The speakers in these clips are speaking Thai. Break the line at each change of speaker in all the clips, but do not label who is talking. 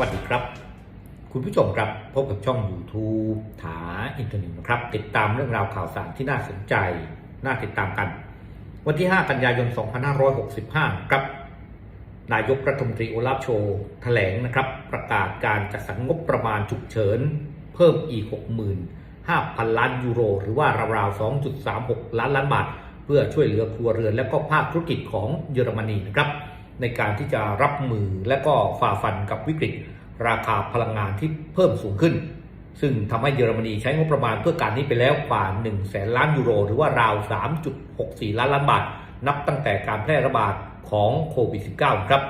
วัสดีครับ คุณผู้ชมครับพบกับช่อง YouTube ถาอินเทอร์เน็ตนะครับ ติดตามเรื่องราวข่าวสารที่น่าสนใจ น่าติดตามกัน วันที่ 5 กันยายน 2565 ครับ นายกรัฐมนตรีโอลาฟโชแถลงนะครับ ประกาศการจัดสรรงบประมาณฉุกเฉิน เพิ่มอีก 65,000 ล้านยูโร หรือว่าราวๆ 2.36 ล้านล้านบาท เพื่อช่วยเหลือครัวเรือนและก็ภาคธุรกิจของเยอรมนีนะครับ ในการที่จะรับมือและก็ฝ่าฟันกับวิกฤต ราคาพลังงานที่เพิ่มสูงขึ้น ซึ่งทำให้เยอรมนีใช้งบประมาณเพื่อการนี้ไปแล้วกว่า1แสนล้านยูโร หรือว่าราว 3.64 ล้านล้านบาท นับตั้งแต่การแพร่ระบาดของโควิด -19 ครับ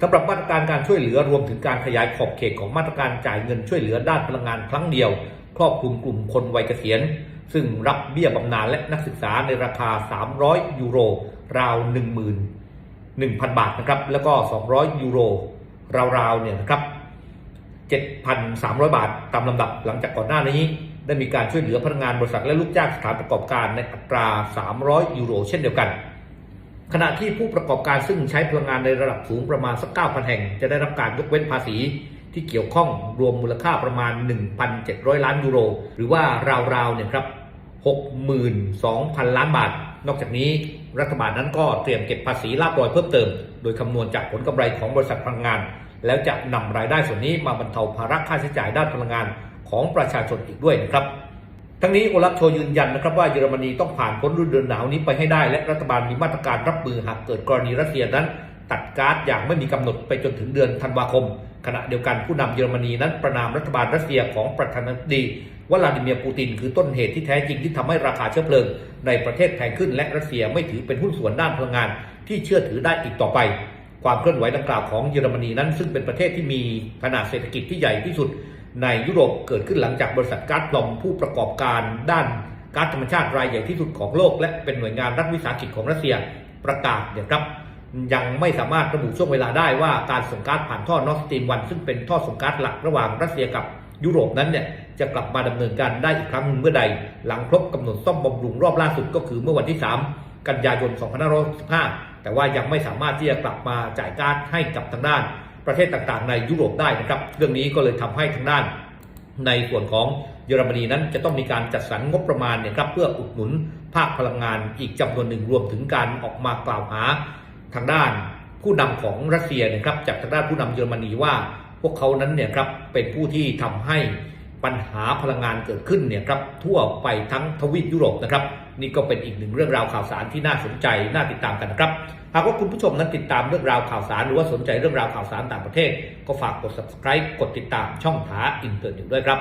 สำหรับมาตรการการช่วยเหลือรวมถึงการขยายขอบเขตของมาตรการจ่ายเงินช่วยเหลือด้านพลังงานครั้งเดียว ครอบคลุมกลุ่มคนวัยเกษียณ ซึ่งรับเบี้ยบำนาญและนักศึกษาในราคา 300 ยูโร ราว10,000 1,000 บาทนะครับ แล้วก็ 200 ยูโรราวๆเนี่ยนะครับ7,300 บาทตามลำดับหลังจากก่อนหน้านี้ ได้มีการช่วยเหลือพนักงานบริษัทและลูกจ้างสถานประกอบการในอัตรา 300 ยูโร เช่นเดียวกัน ขณะที่ผู้ประกอบการซึ่งใช้พลังงานในระดับสูงประมาณสัก 9,000 แห่ง จะได้รับการยกเว้นภาษีที่เกี่ยวข้องรวมมูลค่าประมาณ 1,700 ล้านยูโร หรือว่าราวๆเนี่ยครับ 62,000 ล้านบาท นอกจากนี้ รัฐบาลนั้นก็เตรียมเก็บภาษีลาบลอยเพิ่มเติม โดยคำนวณจากผลกำไรของบริษัทพลังงาน แล้วจะนำรายได้ส่วนนี้มาบรรเทาภาระค่าใช้จ่ายด้านพลังงานของประชาชนอีกด้วยนะครับ ทั้งนี้โอลัฟโชยืนยันนะครับว่าเยอรมนีต้องผ่านพ้นฤดูหนาวนี้ไปให้ได้ และรัฐบาลมีมาตรการรับมือหากเกิดกรณีรัสเซียนั้น ตัดก๊าซอย่างไม่มีกำหนดไปจนถึงเดือนธันวาคม ขณะเดียวกันผู้นำเยอรมนีนั้นประนามรัฐบาลรัสเซียของประธานาธิบดี วลาดิเมียร์ปูตินคือต้นเหตุที่แท้จริงที่ทำให้ราคาเชื้อเพลิง ในประเทศแพงขึ้นและรัสเซียไม่ถือเป็นหุ้นส่วนด้านพลังงาน ที่เชื่อถือได้อีกต่อไป ความเคลื่อนไหวดังกล่าวของเยอรมนีนั้น ซึ่งเป็นประเทศที่มีขนาดเศรษฐกิจที่ใหญ่ที่สุด ในยุโรปเกิดขึ้นหลังจากบริษัทก๊าซลอมผู้ประกอบการด้านก๊าซธรรมชาติรายใหญ่ที่สุดของโลก และเป็นหน่วยงานรัฐวิสาหกิจของรัสเซียประกาศเนี่ยครับยังไม่สามารถระบุช่วงเวลาได้ว่าการส่งก๊าซผ่านท่อนอสตีมวันซึ่งเป็นท่อส่งก๊าซหลักระหว่างรัสเซียกับ ยุโรปนั้นเนี่ยจะกลับมาดำเนินการได้อีกครั้งเมื่อใด หลังครบกำหนดซ่อมบำรุงรอบล่าสุดก็คือเมื่อวันที่ 3 กันยายน 2565 แต่ว่ายังไม่สามารถที่จะกลับมาจ่ายกาซให้กับทางด้าน ประเทศต่างๆ ในยุโรปได้นะครับ เรื่องนี้ก็เลยทำให้ทางด้านในส่วนของเยอรมนีนั้นจะต้องมีการจัดสรรงบประมาณเนี่ยครับเพื่ออุดหนุนภาคพลังงานอีกจำนวนหนึ่งรวมถึงการออกมากล่าวหาทางด้านผู้นำของรัสเซียนี่ยครับจากทางด้านผู้นำเยอรมนีว่า พวกเขานั้นเนี่ยครับเป็นผู้ที่ทำให้ปัญหาพลังงานเกิดขึ้นเนี่ยครับทั่วไปทั้งทวีปยุโรปนะครับนี่ก็เป็นอีกหนึ่งเรื่องราวข่าวสารที่น่าสนใจน่าติดตามกันนะครับหากว่าคุณผู้ชมนั้นติดตามเรื่องราวข่าวสารหรือว่าสนใจเรื่องราวข่าวสารต่างประเทศ ก็ฝากกด subscribe กดติดตามช่องถาอินเตอร์อยู่ด้วยครับ